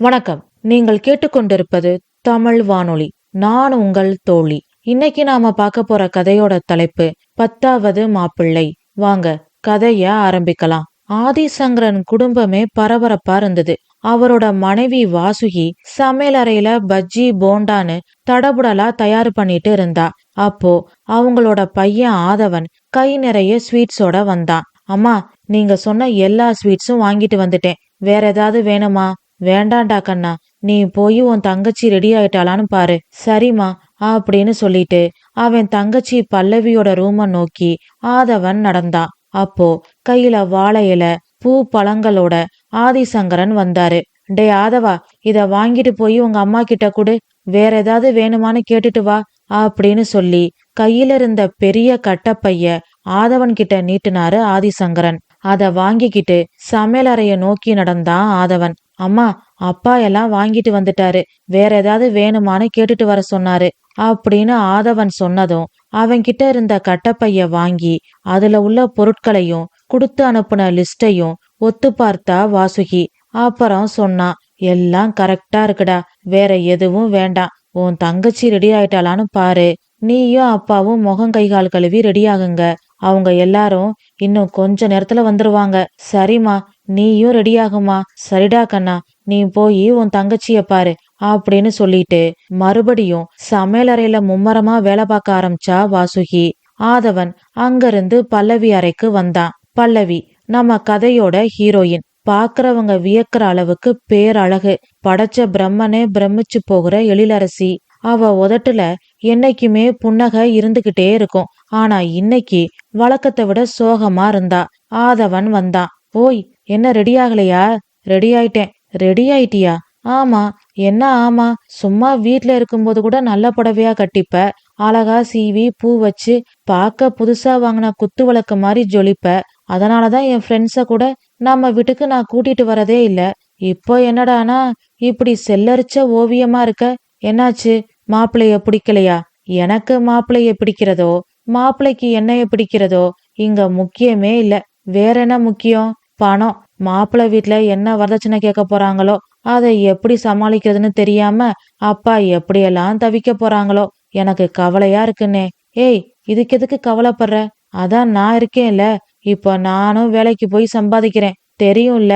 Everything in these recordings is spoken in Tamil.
வணக்கம். நீங்கள் கேட்டுக்கொண்டிருப்பது தமிழ் வானொலி. நான் உங்கள் தோழி. இன்னைக்கு நாம பார்க்க போற கதையோட தலைப்பு பத்தாவது மாப்பிள்ளை. வாங்க கதைய ஆரம்பிக்கலாம். ஆதிசங்கரன் குடும்பமே பரபரப்பா இருந்தது. அவரோட மனைவி வாசுகி சமையல் அறையில பஜ்ஜி போண்டான்னு தடபுடலா தயார் பண்ணிட்டு இருந்தா. அப்போ அவங்களோட பையன் ஆதவன் கை நிறைய ஸ்வீட்ஸோட வந்தான். அம்மா நீங்க சொன்ன எல்லா ஸ்வீட்ஸும் வாங்கிட்டு வந்துட்டேன். வேற ஏதாவது வேணுமா? வேண்டாண்டா கண்ணா நீ போய் உன் தங்கச்சி ரெடி ஆயிட்டாளான்னு பாரு. சரிம்மா அப்படின்னு சொல்லிட்டு அவன் தங்கச்சி பல்லவியோட ரூம நோக்கி ஆதவன் நடந்தான் அப்போ கையில வாழையில பூ பழங்களோட ஆதிசங்கரன் வந்தாரு. டே ஆதவா இத வாங்கிட்டு போய் உங்க அம்மா கிட்ட கொடு. வேற ஏதாவது வேணுமான்னு கேட்டுட்டு வா அப்படின்னு சொல்லி கையில இருந்த பெரிய கட்டப்பைய ஆதவன் கிட்ட நீட்டினாரு ஆதிசங்கரன். அத வாங்கிக்கிட்டு சமையலறைய நோக்கி நடந்தான் ஆதவன். அம்மா அப்பா எல்லாம் வாங்கிட்டு வந்துட்டாரு. வேற ஏதாவது வேணுமான்னு கேட்டுட்டு வர சொன்னாரு. அப்படின்னு ஆதவன் சொன்னதும் அவன்கிட்ட இருந்த கட்டப்பைய வாங்கி அதுல உள்ள பொருட்களையும் கொடுத்து அனுப்புன லிஸ்டையும் ஒத்து பார்த்தா வாசுகி. அப்புறம் சொன்னான் எல்லாம் கரெக்டா இருக்குடா. வேற எதுவும் வேண்டாம். உன் தங்கச்சி ரெடி ஆயிட்டாளான்னு பாரு. நீயும் அப்பாவும் முகம் கை கால் கழுவி ரெடி ஆகுங்க. அவங்க எல்லாரும் இன்னும் கொஞ்ச நேரத்துல வந்துருவாங்க. சரிம்மா நீயும் ரெடியாகுமா? சரிடா கண்ணா நீ போய் உன் தங்கச்சிய பாரு அப்படின்னு சொல்லிட்டு மறுபடியும் சமையலறையில மும்மரமா வேலை பார்க்க ஆரம்பிச்சா வாசுகி. ஆதவன் அங்கிருந்து பல்லவி அறைக்கு வந்தான். பல்லவி நம்ம கதையோட ஹீரோயின். பாக்குறவங்க வியக்கிற அளவுக்கு பேரழகு. படைச்ச பிரம்மனே பிரமிச்சு போகிற எழிலரசி. அவ உதட்டுல என்னைக்குமே புன்னகை இருந்துகிட்டே இருக்கும். ஆனா இன்னைக்கு வழக்கத்தை விட சோகமா இருந்தா. ஆதவன் வந்தான். ஓய் என்ன ரெடி ஆகலையா ரெடி ஆயிட்டேன் ரெடி ஆயிட்டியா ஆமா. என்ன ஆமா? சும்மா வீட்ல இருக்கும்போது கூட நல்ல புடவையா கட்டிப்ப. அழகா சீவி பூ வச்சு பார்க்க புதுசா வாங்கின குத்து விளக்கு மாதிரி ஜொலிப்ப. அதனாலதான் என் ஃப்ரெண்ட்ஸ கூட நம்ம வீட்டுக்கு நான் கூட்டிட்டு வரதே இல்ல. இப்போ என்னடானா இப்படி செல்லரிச்ச ஓவியமா இருக்க? என்னாச்சு? மாப்பிள்ளைய பிடிக்கலையா? எனக்கு மாப்பிள்ளைய பிடிக்கிறதோ? மாப்பிள்ளைக்கு என்னைய பிடிக்கிறதோ? இங்க முக்கியமே இல்ல. வேற என்ன முக்கியம்? பணம். மாப்பிள்ளை வீட்டுல என்ன வரதட்சணை கேட்க போறாங்களோ அதை எப்படி சமாளிக்கிறதுன்னு தெரியாம அப்பா எப்படியெல்லாம் தவிக்க போறாங்களோ எனக்கு கவலையா இருக்குன்னே. ஏய் இதுக்கு எதுக்கு கவலைப்படுற? அதான் நான் இருக்கேன்ல. இப்போ நானும் வேலைக்கு போய் சம்பாதிக்கிறேன். தெரியும்ல?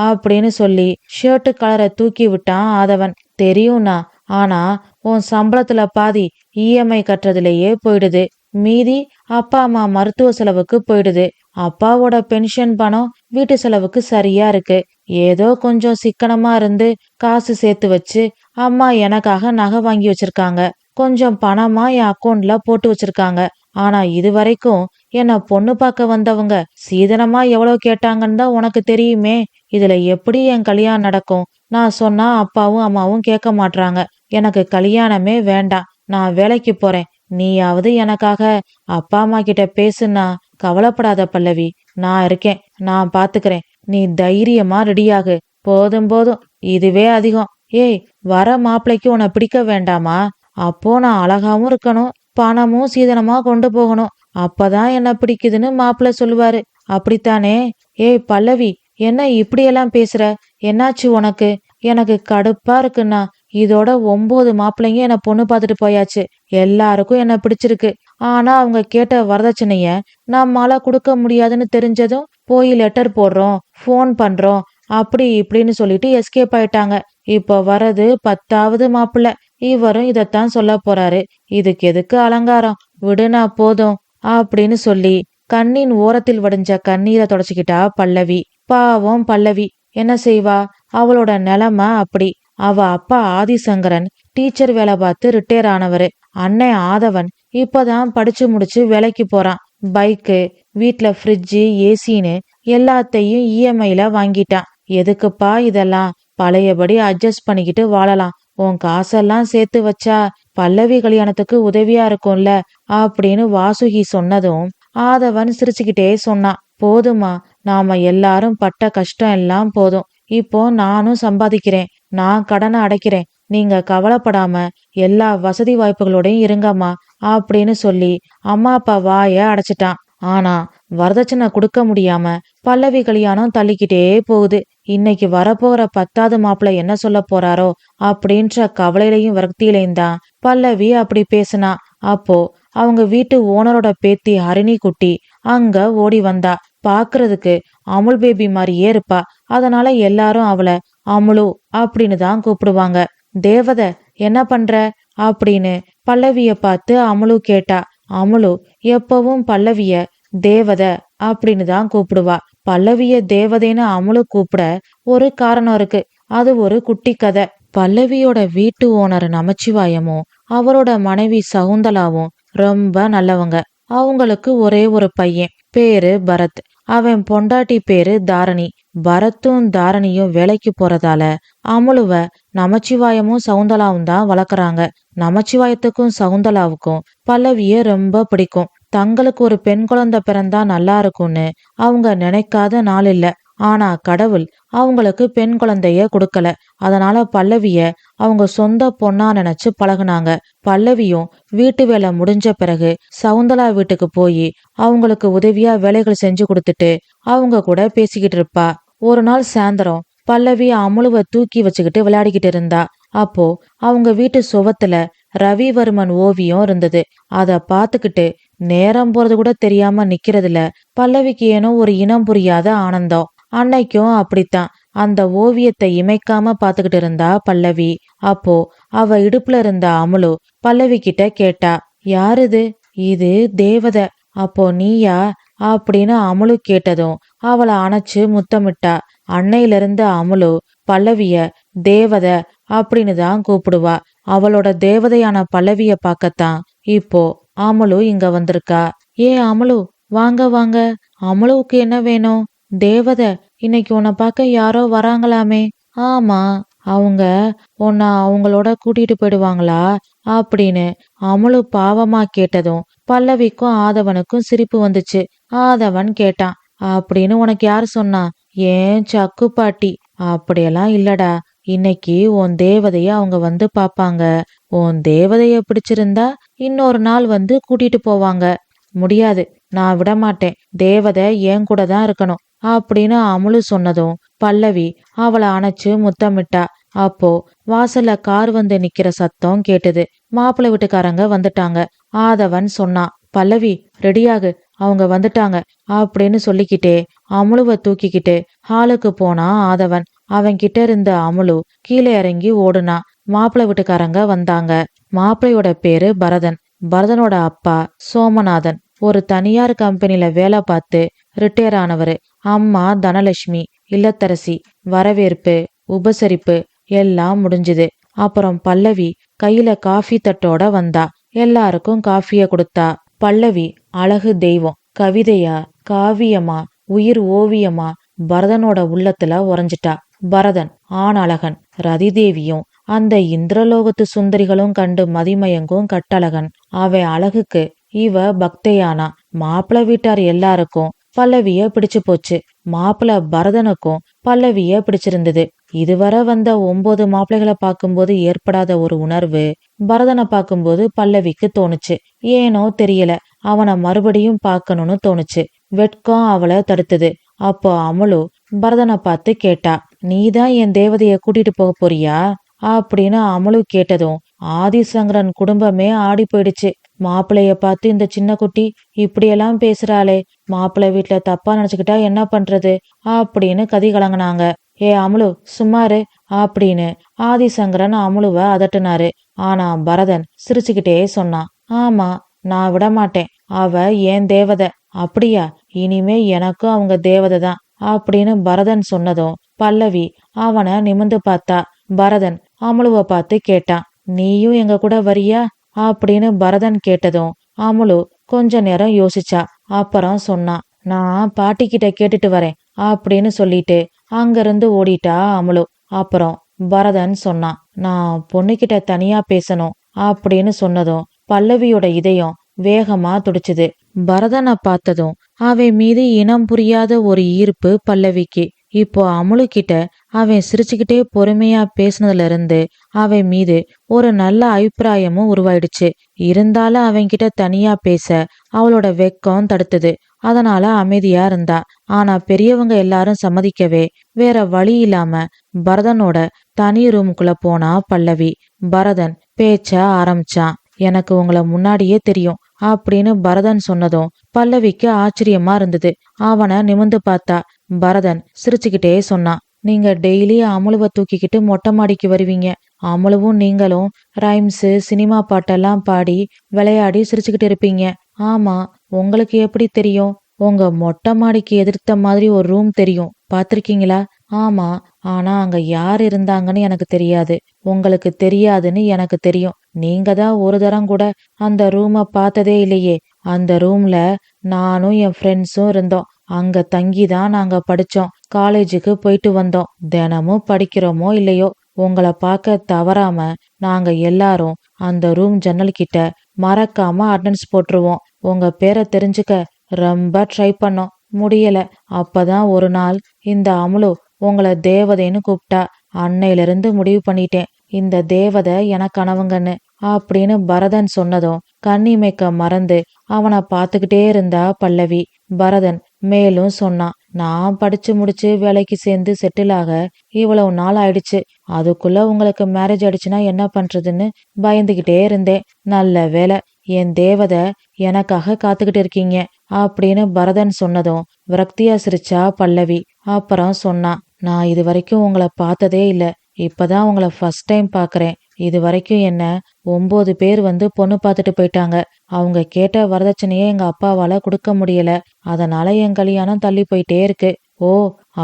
அப்படின்னு சொல்லி ஷர்ட்டு கலரை தூக்கி விட்டான் ஆதவன். தெரியும்னா ஆனா உன் சம்பளத்துல பாதி இஎம்ஐ கட்டுறதுலயே போயிடுது. மீதி அப்பா அம்மா மருத்துவ செலவுக்கு போயிடுது. அப்பாவோட பென்ஷன் பணம் வீட்டு செலவுக்கு சரியா இருக்கு. ஏதோ கொஞ்சம் சிக்கனமா இருந்து காசு சேர்த்து வச்சு அம்மா எனக்காக நகை வாங்கி வச்சிருக்காங்க. கொஞ்சம் பணமா என் அக்கௌண்ட்ல போட்டு வச்சிருக்காங்க. ஆனா இது வரைக்கும் என்ன பொண்ணு பார்க்க வந்தவங்க சீதனமா எவ்வளவு கேட்டாங்கன்னு தான் உனக்கு தெரியுமே. இதுல எப்படி என் கல்யாணம் நடக்கும்? நான் சொன்னா அப்பாவும் அம்மாவும் கேட்க மாட்றாங்க. எனக்கு கல்யாணமே வேண்டாம். நான் வேலைக்கு போறேன். நீயாவது எனக்காக அப்பா அம்மா கிட்ட பேசுனா கவலைப்படாத பல்லவி நான் இருக்கேன் நான் பாத்துக்கிறேன். நீ தைரியமா ரெடியாகு. போதும் போதும். இதுவே அதிகம். ஏய் வர மாப்பிள்ளைக்கு உன்னை பிடிக்க வேண்டாமா? அப்போ நான் அழகாவும் இருக்கணும் பணமும் சீதனமா கொண்டு போகணும். அப்பதான் என்ன பிடிக்குதுன்னு மாப்பிள்ள சொல்லுவாரு. அப்படித்தானே? ஏய் பல்லவி என்ன இப்படியெல்லாம் பேசுற? என்னாச்சு உனக்கு? எனக்கு கடுப்பா இருக்குண்ணா. இதோட ஒன்பது மாப்பிள்ளைங்க என்ன பொண்ணு பார்த்துட்டு போயாச்சு. எல்லாருக்கும் என்ன பிடிச்சிருக்கு. ஆனா அவங்க கேட்ட வரதட்சணைய நம்மால கொடுக்க முடியாதுன்னு தெரிஞ்சதும் போய் லெட்டர் போடுறோம் ஃபோன் பண்றோம் அப்படி இப்படின்னு சொல்லிட்டு எஸ்கேப் ஆயிட்டாங்க. இப்போ வர்றது பத்தாவது மாப்பிள்ளை. இவரும் இதைத்தான் சொல்ல போறாரு. இதுக்கு எதுக்கு அலங்காரம்? விடுனா போதும் அப்படின்னு சொல்லி கண்ணின் ஓரத்தில் வடிஞ்ச கண்ணீரை தொடச்சிக்கிட்டா பல்லவி. பாவம் பல்லவி. என்ன செய்வா? அவளோட நிலமை அப்படி. அவ அப்பா ஆதிசங்கரன் டீச்சர் வேலை பார்த்து ரிட்டையர் ஆனவரு. அண்ணன் ஆதவன் இப்பதான் படிச்சு முடிச்சு வேலைக்கு போறான். பைக்கு வீட்ல ஃப்ரிட்ஜு ஏசின்னு எல்லாத்தையும் இஎம்ஐல வாங்கிட்டான். எதுக்குப்பா இதெல்லாம்? பழையபடி அட்ஜஸ்ட் பண்ணிக்கிட்டு வாழலாம். உன் காசெல்லாம் சேர்த்து வச்சா பல்லவி கல்யாணத்துக்கு உதவியா இருக்கும்ல? அப்படின்னு வாசுகி சொன்னதும் ஆதவன் சிரிச்சுக்கிட்டே சொன்னான். போதுமா நாம எல்லாரும் பட்ட கஷ்டம் எல்லாம் போதும். இப்போ நானும் சம்பாதிக்கிறேன். நான் கடனை அடைக்கிறேன். நீங்க கவலைப்படாம எல்லா வசதி வாய்ப்புகளோடையும் இருங்கம்மா அப்படின்னு சொல்லி அம்மா அப்பா வாய அடைச்சிட்டான். ஆனா வரதட்சணை கொடுக்க முடியாம பல்லவி கல்யாணம் தள்ளிக்கிட்டே போகுது. இன்னைக்கு வரப்போற பத்தாவது மாப்பிள்ள என்ன சொல்ல போறாரோ அப்படின்ற கவலையிலையும் விரக்தியிலையும் தான் பல்லவி அப்படி பேசினா. அப்போ அவங்க வீட்டு ஓனரோட பேத்தி ஹரிணி குட்டி அங்க ஓடி வந்தா. பாக்குறதுக்கு அமுல் பேபி மாதிரியே இருப்பா. அதனால எல்லாரும் அவளை அமுலு அப்படின்னு தான் கூப்பிடுவாங்க. தேவத என்ன பண்ற? அப்படின்னு பல்லவிய பார்த்து அமுலு கேட்டா அமுலு எப்பவும் பல்லவிய தேவத அப்படின்னு தான் கூப்பிடுவா. பல்லவிய தேவதைன்னு அமுலு கூப்பிட ஒரு காரணம் இருக்கு. அது ஒரு குட்டி கதை. பல்லவியோட வீட்டு ஓனர் நமச்சிவாயமும் அவரோட மனைவி சகுந்தலாவும் ரொம்ப நல்லவங்க. அவங்களுக்கு ஒரே ஒரு பையன் பேரு பரத். அவன் பொண்டாட்டி பேரு தாரணி. பரத்தும் தாரணியும் வேலைக்கு போறதால அமுலுவ நமச்சிவாயமும் சவுந்தலாவும் தான் வளர்க்குறாங்க. நமச்சிவாயத்துக்கும் சவுந்தலாவுக்கும் பல்லவிய ரொம்ப பிடிக்கும். தங்களுக்கு ஒரு பெண் குழந்தை பிறந்தா நல்லா இருக்கும்னு அவங்க நினைக்காத நாள் இல்ல. ஆனா கடவுள் அவங்களுக்கு பெண் குழந்தைய கொடுக்கல. அதனால பல்லவிய அவங்க சொந்த பொண்ணா நினைச்சு பழகுனாங்க. பல்லவியும் வீட்டு வேலை முடிஞ்ச பிறகு சவுந்தலா வீட்டுக்கு போய் அவங்களுக்கு உதவியா வேலைகள் செஞ்சு கொடுத்துட்டு அவங்க கூட பேசிக்கிட்டு இருப்பா. ஒரு நாள் சாயந்தரம் பல்லவி அமுலுவ தூக்கி வச்சுக்கிட்டு விளையாடிக்கிட்டு இருந்தா. அப்போ அவங்க வீட்டு சுவத்துல ரவிவர்மன் ஓவியம் இருந்தது. அத பாத்துக்கிட்டு நேரம் போறது கூட தெரியாம நிக்கிறதுல பல்லவிக்கு ஏனோ ஒரு இனம் புரியாத ஆனந்தம். அன்னைக்கும் அப்படித்தான். அந்த ஓவியத்தை இமைக்காம பாத்துக்கிட்டு இருந்தா பல்லவி. அப்போ அவ இடுப்புல இருந்த அமுலு பல்லவி கிட்ட கேட்டா யாருது? இது தேவதை. அப்போ நீயா? அப்படின்னு அமுலு கேட்டதும் அவளை அணைச்சு முத்தமிட்டா. அன்னையிலிருந்து அமுலு பல்லவிய தேவத அப்படின்னு தான் கூப்பிடுவா. அவளோட தேவதையான பல்லவிய பார்க்கத்தான். இப்போ அமுலு இங்க வந்திருக்கா. ஏ அமுலு வாங்க வாங்க. அமுலுவுக்கு என்ன வேணும்? தேவத இன்னைக்கு உன்னை பார்க்க யாரோ வராங்களாமே. ஆமா அவங்க உன்னை அவங்களோட கூட்டிட்டு போயிடுவாங்களா? அப்படின்னு அமுலு பாவமா கேட்டதும் பல்லவிக்கும் ஆதவனுக்கும் சிரிப்பு வந்துச்சு. ஆதவன் கேட்டான் அப்படின்னு உனக்கு யார் சொன்னா? ஏன் சக்கு பாட்டி. அப்படியெல்லாம் இல்லடா இன்னைக்கு உன் தேவதைய அவங்க வந்து பாப்பாங்க உன் தேவதைய பிடிச்சிருந்தா இன்னொரு நாள் வந்து கூட்டிட்டு போவாங்க. முடியாது நான் விட மாட்டேன் தேவதை என் கூட தான் இருக்கணும். அப்படின்னு அமுலு சொன்னதும் பல்லவி அவளை அணைச்சு முத்தமிட்டா. அப்போ வாசல்ல கார் வந்து நிக்கிற சத்தம் கேட்டது. மாப்பிள்ளை வீட்டுக்காரங்க வந்துட்டாங்க. ஆதவன் சொன்னான் பல்லவி ரெடியாகு. அவங்க வந்துட்டாங்க அப்படின்னு சொல்லிக்கிட்டே அமுலுவை தூக்கிக்கிட்டு ஹாலுக்கு போனா ஆதவன். அவன் கிட்ட இருந்த அமுலு கீழே இறங்கி ஓடுனா மாப்பிள்ளை வீட்டுக்காரங்க வந்தாங்க. மாப்பிள்ளையோட பேரு பரதன். பரதனோட அப்பா சோமநாதன். ஒரு தனியார் கம்பெனில வேலை பார்த்து ரிட்டையர் ஆனவரு. அம்மா தனலட்சுமி இல்லத்தரசி வரவேற்பு உபசரிப்பு எல்லாம் முடிஞ்சுது. அப்புறம் பல்லவி கையில காஃபி தட்டோட வந்தா. எல்லாருக்கும் காஃபிய கொடுத்தா. பல்லவி அழகு தெய்வம் கவிதையா காவியமா உயிர் ஓவியமா பரதனோட உள்ளத்துல உறைஞ்சிட்டா. பரதன் ஆண் அழகன் ரதிதேவியும் அந்த இந்திரலோகத்து சுந்தரிகளும் கண்டு மதிமயங்கும் கட்டழகன். அவன் அழகுக்கு இவ பக்தையானா. மாப்பிள்ளை வீட்டார் எல்லாருக்கும் பல்லவிய பிடிச்சு போச்சு. மாப்பிள பரதனுக்கும் பல்லவிய பிடிச்சிருந்தது. இதுவரை வந்த ஒன்பது மாப்பிள்ளைகளை பார்க்கும்போது ஏற்படாத ஒரு உணர்வு பரதனை பார்க்கும்போது பல்லவிக்கு தோணுச்சு. ஏனோ தெரியல. அவனை மறுபடியும் பார்க்கணும்னு தோணுச்சு. வெட்கம் அவளை தடுத்தது. அப்போ அமுலு பரதனை பார்த்து கேட்டா நீதான் என் தேவதைய கூட்டிட்டு போக போறியா? அப்படின்னு அமுலு கேட்டதும் ஆதிசங்கரன் குடும்பமே ஆடி போயிடுச்சு. மாப்பிள்ளைய பார்த்து இந்த சின்ன குட்டி இப்படியெல்லாம் பேசுறாளே மாப்பிள்ளை வீட்டுல தப்பா நினைச்சுக்கிட்டா என்ன பண்றது? அப்படின்னு கதி கலங்கினாங்க. ஏ அமுலு சும்மாரு அப்படின்னு ஆதிசங்கரன் அமுலுவ அதட்டுனாரு. ஆனா பரதன் சிரிச்சுக்கிட்டே சொன்னான். ஆமா நான் விட மாட்டேன். அவ ஏன் தேவதை? அப்படியா இனிமே எனக்கும் அவங்க தேவதை தான் அப்படின்னு பரதன் சொன்னதும் பல்லவி அவனை நிமிந்து பார்த்தா. பரதன் அமுலுவ பார்த்து கேட்டான். நீயும் எங்க கூட வரியா? அப்படின்னு பரதன் கேட்டதும் அமுலு கொஞ்ச நேரம் யோசிச்சா. அப்புறம் சொன்னான் நான் பாட்டி கிட்ட கேட்டுட்டு வரேன் அப்படின்னு சொல்லிட்டு அங்கிருந்து ஓடிட்டா அமுலு. அப்புறம் பரதன் சொன்னான் நான் பொண்ணுகிட்ட தனியா பேசணும் அப்படின்னு சொன்னதும் பல்லவியோட இதயம் வேகமா துடிச்சுது. பரதனை பார்த்ததும் அவன் மீது இனம் புரியாத ஒரு ஈர்ப்பு பல்லவிக்கு. இப்போ அமுலு கிட்ட அவன் சிரிச்சுக்கிட்டே பொறுமையா பேசுனதுல இருந்து அவன் மீது ஒரு நல்ல அபிப்பிராயமும் உருவாயிடுச்சு. இருந்தாலும் அவன்கிட்ட தனியா பேச அவளோட வெக்கம் தடுத்தது. அதனால அமைதியா இருந்தா. ஆனா பெரியவங்க எல்லாரும் சம்மதிக்கவே வேற வழி இல்லாம பரதனோட தனி ரூமுக்குள்ள போனா பல்லவி. பரதன் பேச்ச ஆரம்பிச்சான். எனக்கு உங்களை முன்னாடியே தெரியும். அப்படின்னு பரதன் சொன்னதும் பல்லவிக்கு ஆச்சரியமா இருந்தது. அவனை நிமிந்து பார்த்தா பரதன் சிரிச்சுக்கிட்டே சொன்னான் நீங்க டெய்லி அமுலுவ தூக்கிக்கிட்டு மொட்டை மாடிக்கு வருவீங்க. அமுலுவும் நீங்களும் ரைம்ஸு சினிமா பாட்டெல்லாம் பாடி விளையாடி சிரிச்சுக்கிட்டு இருப்பீங்க. ஆமா உங்களுக்கு எப்படி தெரியும்? உங்க மொட்டை மாடிக்கு எதிர்த்த மாதிரி ஒரு ரூம் தெரியும். பாத்திருக்கீங்களா ஆமா ஆனா அங்க யார் இருந்தாங்கன்னு எனக்கு தெரியாது. உங்களுக்கு தெரியாதுன்னு எனக்கு தெரியும். நீங்க தான் ஒரு தரம் கூட அந்த ரூமை பார்த்ததே இல்லையே. அந்த ரூம்ல நானும் என் ஃப்ரெண்ட்ஸும் இருந்தோம். அங்க தங்கி தான் நாங்க படிச்சோம். காலேஜுக்கு போயிட்டு வந்தோம். தினமும் படிக்கிறோமோ இல்லையோ உங்களை பார்க்க தவறாம நாங்க எல்லாரும் அந்த ரூம் ஜன்னல் கிட்ட மறக்காம அட்டன்ஸ் போட்டுருவோம். உங்க பேரை தெரிஞ்சுக்க ரொம்ப ட்ரை பண்ணோம். முடியல. அப்பதான் ஒரு நாள் இந்த அமுலு உங்களை தேவதைன்னு கூப்பிட்டா அன்னையிலிருந்து முடிவு பண்ணிட்டேன். இந்த தேவதை எனக்கனவுங்கன்னு அப்படின்னு பரதன் சொன்னதும் கண்ணிமைக்க மறந்து அவனை பார்த்துக்கிட்டே இருந்தா பல்லவி. பரதன் மேலும் சொன்னான் நான் படிச்சு முடிச்சு வேலைக்கு சேர்ந்து செட்டில் ஆக இவ்வளவு நாள் ஆயிடுச்சு. அதுக்குள்ள உங்களுக்கு மேரேஜ் ஆயிடுச்சுன்னா என்ன பண்றதுன்னு பயந்துகிட்டே இருந்தேன். நல்ல வேலை என் தேவதை எனக்காக காத்துக்கிட்டு இருக்கீங்க அப்படின்னு பரதன் சொன்னதும் விரக்தியா சிரிச்சா பல்லவி. அப்புறம் சொன்னான் நான் இது வரைக்கும் உங்களை பார்த்ததே இல்லை. இப்பதான் உங்களை ஃபர்ஸ்ட் டைம் பாக்குறேன் இது வரைக்கும் என்ன ஒன்பது பேர் வந்து பொண்ணு பார்த்துட்டு போயிட்டாங்க. அவங்க கேட்ட வரதட்சணையே எங்க அப்பாவால கொடுக்க முடியல. அதனால என் கல்யாணம் தள்ளி போயிட்டே இருக்கு. ஓ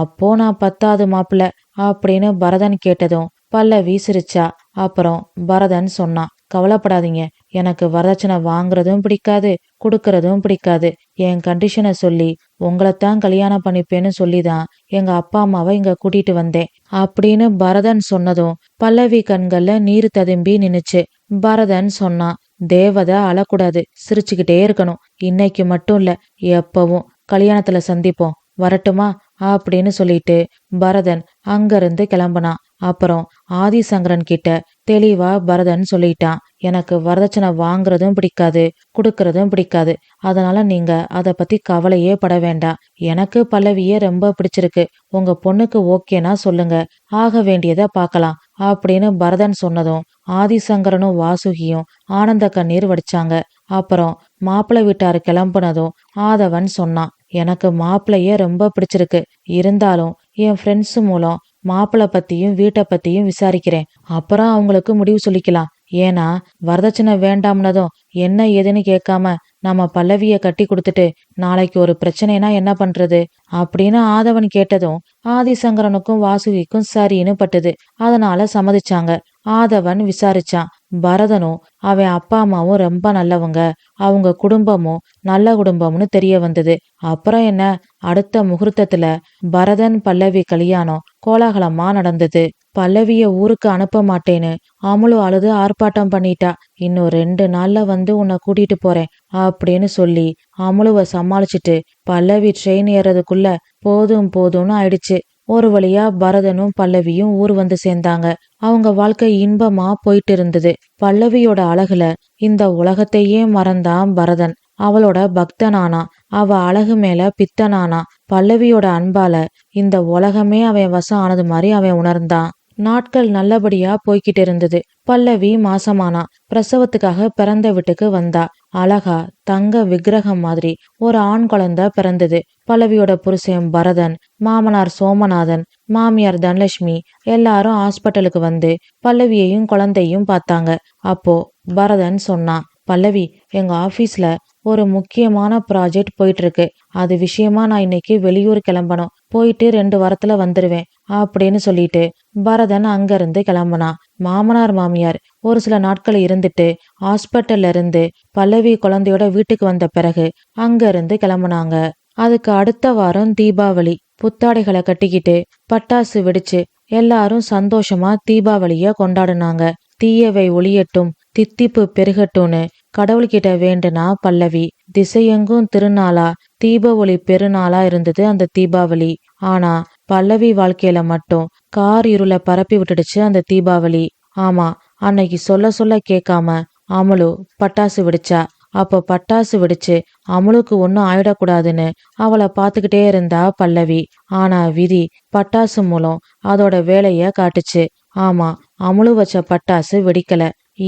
அப்போ நான் பத்தாவது மாப்பிள்ள அப்படின்னு பரதன் கேட்டதும் பல்லவி சிரிச்சா. அப்புறம் பரதன் சொன்னான் கவலைப்படாதீங்க. எனக்கு வரதட்சணை வாங்குறதும் பிடிக்காது கொடுக்கறதும் பிடிக்காது. என் கண்டிஷனை சொல்லி உங்களைத்தான் கல்யாணம் பண்ணிப்பேன்னு சொல்லிதான் எங்க அப்பா அம்மாவை இங்க கூட்டிட்டு வந்தேன் அப்படின்னு பரதன் சொன்னதும் பல்லவி கண்கள்ல நீர் ததும்பி நின்னுச்சு. பரதன் சொன்னான் தேவதை அழக்கூடாது சிரிச்சுக்கிட்டே இருக்கணும். இன்னைக்கு மட்டும் இல்ல எப்பவும் கல்யாணத்துல சந்திப்போம். வரட்டுமா? அப்படின்னு சொல்லிட்டு பரதன் அங்கிருந்து கிளம்புனான். அப்புறம் ஆதிசங்கரன் கிட்ட தெளிவா பரதன் சொல்லிட்டான். எனக்கு வரதட்சணை வாங்குறதும் பிடிக்காது கொடுக்கறதும் பிடிக்காது. அதனால நீங்க அத பத்தி கவலையே பட வேண்டாம். எனக்கு பல்லவியே ரொம்ப பிடிச்சிருக்கு. உங்க பொண்ணுக்கு ஓகேனா சொல்லுங்க. ஆக வேண்டியதை பார்க்கலாம் அப்படின்னு பரதன் சொன்னதும் ஆதிசங்கரனும் வாசுகியும் ஆனந்த கண்ணீர் வடிச்சாங்க. அப்புறம் மாப்பிள்ளை வீட்டார் கிளம்புனதும் ஆதவன் சொன்னான் எனக்கு மாப்பிள்ளையே ரொம்ப பிடிச்சிருக்கு. இருந்தாலும் என் ஃப்ரெண்ட்ஸ் மூலம் மாப்பிள்ளை பத்தியும் வீட்டை பத்தியும் விசாரிக்கிறேன். அப்புறம் அவங்களுக்கு முடிவு சொல்லிக்கலாம். ஏன்னா வரதட்சணை வேண்டாம்னதும் என்ன ஏதுன்னு கேட்காம நம்ம பல்லவிய கட்டி கொடுத்துட்டு நாளைக்கு ஒரு பிரச்சனைனா என்ன பண்றது? அப்படின்னு ஆதவன் கேட்டதும் ஆதிசங்கரனுக்கும் வாசுகிக்கும் சரின்னு பட்டுது. அதனால சம்மதிச்சாங்க. ஆதவன் விசாரிச்சான். பரதனும் அவன் அப்பா அம்மாவும் ரொம்ப நல்லவங்க. அவங்க குடும்பமும் நல்ல குடும்பம்னு தெரிய வந்தது. அப்புறம் என்ன? அடுத்த முகூர்த்தத்துல பரதன் பல்லவி கல்யாணம் கோலாகலமா நடந்தது. பல்லவிய ஊருக்கு அனுப்ப மாட்டேன்னு அமுலு அழுது ஆர்ப்பாட்டம் பண்ணிட்டா. இன்னும் ரெண்டு நாள்ல வந்து உன்னை கூட்டிட்டு போறேன் அப்படின்னு சொல்லி அமுலுவ சமாளிச்சுட்டு பல்லவி ட்ரெயின் ஏறதுக்குள்ள போதும் போதும்னு ஆயிடுச்சு. ஒரு வழியா பரதனும் பல்லவியும் ஊர் வந்து சேர்ந்தாங்க. அவங்க வாழ்க்கை இன்பமா போயிட்டு இருந்தது பல்லவியோட அழகுல இந்த உலகத்தையே மறந்தான் பரதன். அவளோட பக்தனானா அவ அழகு மேல பித்தனானா பல்லவியோட அன்பால இந்த உலகமே அவன் வசம் ஆனது மாதிரி அவன் உணர்ந்தான். நாட்கள் நல்லபடியா போய்கிட்டு இருந்தது. பல்லவி மாசமானா பிரசவத்துக்காக பிறந்த வீட்டுக்கு வந்தா. அழகா தங்க விக்கிரகம் மாதிரி ஒரு ஆண் குழந்தை பிறந்தது. பல்லவியோட புருஷன் பரதன் மாமனார் சோமநாதன் மாமியார் தனலட்சுமி எல்லாரும் ஹாஸ்பிட்டலுக்கு வந்து பல்லவியையும் குழந்தையும் பார்த்தாங்க. அப்போ பரதன் சொன்னான் பல்லவி எங்க ஆபீஸ்ல ஒரு முக்கியமான ப்ராஜெக்ட் போயிட்டு இருக்கு அது விஷயமா நான் இன்னைக்கு வெளியூர் கிளம்பணும். போயிட்டு ரெண்டு வாரத்துல வந்துருவேன் அப்படின்னு சொல்லிட்டு பரதன் அங்கிருந்து கிளம்புனான். மாமனார் மாமியார் ஒரு சில நாட்கள் இருந்துட்டு ஹாஸ்பிட்டல்ல இருந்து பல்லவி குழந்தையோட வீட்டுக்கு வந்த பிறகு அங்கிருந்து கிளம்புனாங்க. அதுக்கு அடுத்த வாரம் தீபாவளி. புத்தாடைகளை கட்டிக்கிட்டு பட்டாசு வெடிச்சு எல்லாரும் சந்தோஷமா தீபாவளிய கொண்டாடுனாங்க. தீயவை ஒளியட்டும் தித்திப்பு பெருகட்டும்னு கடவுள்கிட்ட வேண்டுனா பல்லவி. திசையெங்கும் திருநாளா தீப ஒளி பெருநாளா இருந்தது அந்த தீபாவளி. ஆனா பல்லவி வாழ்க்கையில மட்டும் கார் இருளை பரப்பி விட்டுடுச்சு அந்த தீபாவளி. ஆமா அன்னைக்கு சொல்ல சொல்ல கேட்காம அமலு பட்டாசு வெடிச்சா. அப்போ பட்டாசு வெடிச்சு அமலுக்கு ஒன்றும் ஆயிடக்கூடாதுன்னு அவளை பார்த்துக்கிட்டே இருந்தா பல்லவி. ஆனா விதி பட்டாசு மூலம் அதோட வேலைய காட்டுச்சு. ஆமா அமுலு வச்ச பட்டாசு வெடிக்கல.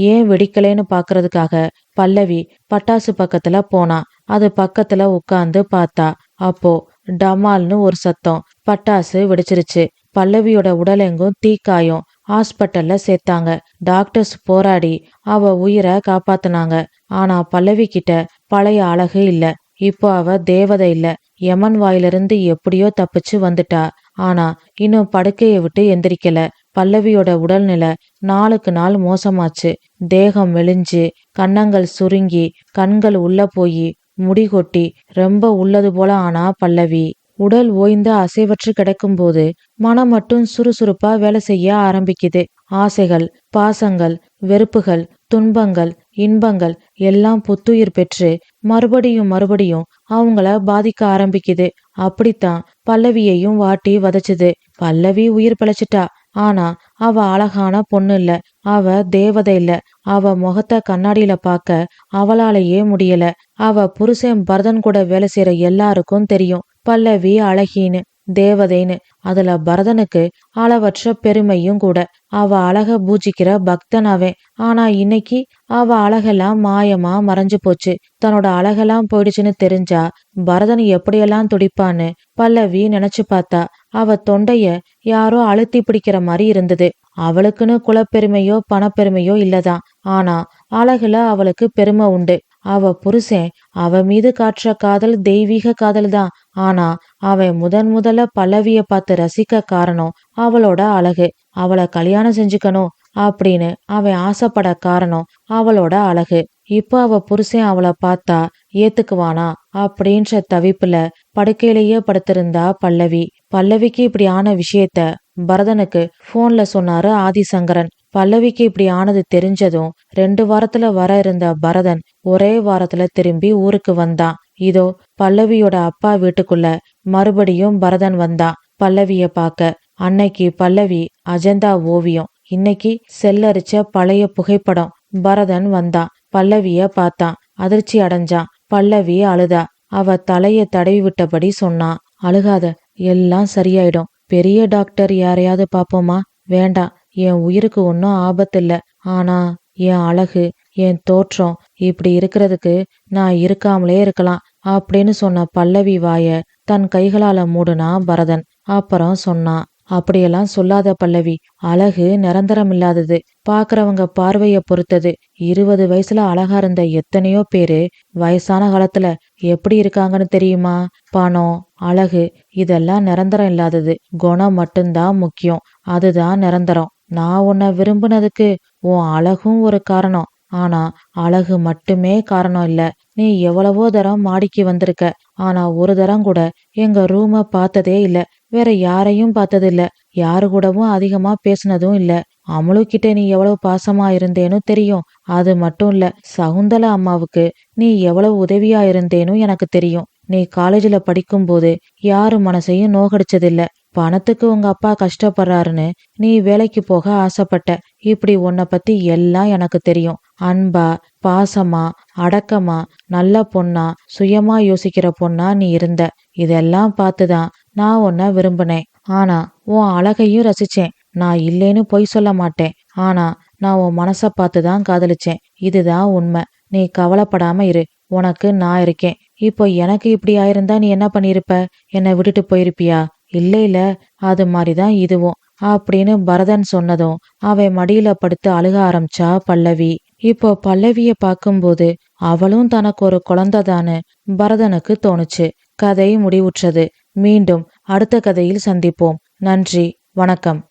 ஏன் வெடிக்கலைன்னு பாக்குறதுக்காக பல்லவி பட்டாசு பக்கத்துல போனா. அது பக்கத்துல உட்கார்ந்து பார்த்தா. அப்போ டமால்னு ஒரு சத்தம். பட்டாசு வெடிச்சிருச்சு. பல்லவியோட உடலெங்கும் தீக்காயம் ஹாஸ்பிட்டல்ல சேர்த்தாங்க. டாக்டர்ஸ் போராடி அவ உயிரை காப்பாத்துனாங்க. ஆனா பல்லவி கிட்ட பழைய அழகு இல்ல. இப்போ அவ தேவதை இல்ல. யமன் வாயிலிருந்து எப்படியோ தப்பிச்சு வந்துட்டா. ஆனா இன்னும் படுக்கையை விட்டு எந்திரிக்கல. பல்லவியோட உடல்நிலை நாளுக்கு நாள் மோசமாச்சு. தேகம் மெலிஞ்சு கன்னங்கள் சுருங்கி கண்கள் உள்ள போய் முடி கொட்டி ரொம்ப உள்ளது போல ஆனா பல்லவி. உடல் ஓய்ந்து அசைவற்று கிடக்கும்போது மனம் மட்டும் சுறுசுறுப்பா வேலை செய்ய ஆரம்பிக்குது. ஆசைகள் பாசங்கள் வெறுப்புகள் துன்பங்கள் இன்பங்கள் எல்லாம் புத்துயிர் பெற்று மறுபடியும் மறுபடியும் அவங்கள பாதிக்க ஆரம்பிக்குது. அப்படித்தான் பல்லவியையும் வாட்டி வதச்சுது. பல்லவி உயிர் பிழைச்சிட்டா ஆனா அவ அழகான பொண்ணு இல்ல. அவ தேவதை இல்ல. அவ முகத்தை கண்ணாடியில பார்க்க அவளாலேயே முடியல. அவ புருஷன் பரதன் கூட வேலை செய்யற எல்லாருக்கும் தெரியும். பல்லவி அழகின்னு. தேவதைன்னு அதுல பரதனுக்கு அளவற்ற பெருமையும் கூட. அவ அழக பூஜிக்கிற பக்தன் அவன். ஆனா இன்னைக்கு அவ அழகெல்லாம் மாயமா மறைஞ்சு போச்சு. தன்னோட அழகெல்லாம் போயிடுச்சுன்னு தெரிஞ்சா பரதன் எப்படியெல்லாம் துடிப்பான்னு பல்லவி நினைச்சு பார்த்தா அவ தொண்டைய யாரோ அழுத்தி பிடிக்கிற மாதிரி இருந்தது. அவளுக்குன்னு குலப்பெருமையோ பணப்பெருமையோ இல்லதான். ஆனா அழகுல அவளுக்கு பெருமை உண்டு. அவ புருஷன் அவ மீது காட்டுற காதல் தெய்வீக காதல் தான் ஆனா அவன் முதன் முதல்ல பல்லவிய பார்த்து ரசிக்க காரணம் அவளோட அழகு. அவளை கல்யாணம் செஞ்சுக்கணும் அப்படின்னு அவன் ஆசைப்பட காரணம் அவளோட அழகு. இப்ப அவ புருஷன் அவளை பார்த்தா ஏத்துக்குவானா அப்படின்ற தவிப்புல படுக்கையிலேயே படுத்திருந்தா பல்லவி. பல்லவிக்கு இப்படி ஆன விஷயத்த பரதனுக்கு போன்ல சொன்னாரு ஆதிசங்கரன். பல்லவிக்கு இப்படி ஆனது தெரிஞ்சதும் ரெண்டு வாரத்துல வர இருந்த பரதன் ஒரே வாரத்துல திரும்பி ஊருக்கு வந்தான். இதோ பல்லவியோட அப்பா வீட்டுக்குள்ள மறுபடியும் பரதன் வந்தான். பல்லவிய பார்க்க அன்னைக்கு பல்லவி அஜந்தா ஓவியம். இன்னைக்கு செல்லரிச்ச பழைய புகைப்படம். பரதன் வந்தான். பல்லவிய பார்த்தான். அதிர்ச்சி அடைஞ்சான். பல்லவி அழுதா. அவ தலைய தடவி விட்டபடி சொன்னான் அழுகாத எல்லாம் சரியாயிடும். பெரிய டாக்டர் யாரையாவது பாப்போமா வேண்டாம். என் உயிருக்கு ஒன்றும் ஆபத்தில்ல. ஆனா என் அழகு என் தோற்றம் இப்படி இருக்கிறதுக்கு நான் இருக்காமலே இருக்கலாம் அப்படின்னு சொன்ன பல்லவி வாய தன் கைகளால மூடுனா பரதன். அப்புறம் சொன்னான் அப்படியெல்லாம் சொல்லாத பல்லவி அழகு நிரந்தரம் இல்லாதது. பாக்குறவங்க பார்வைய பொறுத்தது. இருபது வயசுல அழகா இருந்த எத்தனையோ பேரு வயசான காலத்துல எப்படி இருக்காங்கன்னு தெரியுமா? பணம் அழகு இதெல்லாம் நிரந்தரம் இல்லாதது. குணம் மட்டும்தான் முக்கியம். அதுதான் நிரந்தரம். நான் உன்னை விரும்பினதுக்கு உன் அழகும் ஒரு காரணம். ஆனா அழகு மட்டுமே காரணம் இல்ல. நீ எவ்வளவோ தரம் மாடிக்கு வந்திருக்க. ஆனா ஒரு தரம் கூட எங்க ரூம பார்த்ததே இல்ல. வேற யாரையும் பார்த்ததில்ல. யாரு கூடவும் அதிகமா பேசினதும் இல்ல. அமுலுக்கிட்ட நீ எவ்வளவு பாசமா இருந்தேன்னு தெரியும். அது மட்டும் இல்ல சகுந்தலா அம்மாவுக்கு நீ எவ்வளவு உதவியா இருந்தேனும் எனக்கு தெரியும். நீ காலேஜில் படிக்கும்போது யாரு மனசையும் நோகடிச்சதில்ல. பணத்துக்கு உங்க அப்பா கஷ்டப்படுறாருன்னு நீ வேலைக்கு போக ஆசைப்பட்ட. இப்படி உன்னை பத்தி எல்லாம் எனக்கு தெரியும். அன்பா பாசமா அடக்கமா நல்ல பொண்ணா சுயமா யோசிக்கிற பொண்ணா நீ இருந்த. இதெல்லாம் பார்த்துதான் நான் உன்னை விரும்பினேன். ஆனா உன் அழகையும் ரசிச்சேன். நான் இல்லைன்னு பொய் சொல்ல மாட்டேன். ஆனா நான் உன் மனச பார்த்துதான் காதலிச்சேன். இதுதான் உண்மை. நீ கவலைப்படாம இரு. உனக்கு நான் இருக்கேன். இப்போ எனக்கு இப்படி ஆயிருந்தா நீ என்ன பண்ணிருப்ப என்னை விட்டுட்டு போயிருப்பியா? இல்ல இல்ல அது மாதிரிதான் இதுவும் அப்படின்னு பரதன் சொன்னதும் அவன் மடியில படுத்து அழுக ஆரம்பிச்சா பல்லவி. இப்போ பல்லவிய பார்க்கும்போது அவளும் தனக்கு ஒரு குழந்தைதான்னு பரதனுக்கு தோணுச்சு. கதை முடிவுற்றது. மீண்டும் அடுத்த கதையில் சந்திப்போம். நன்றி வணக்கம்.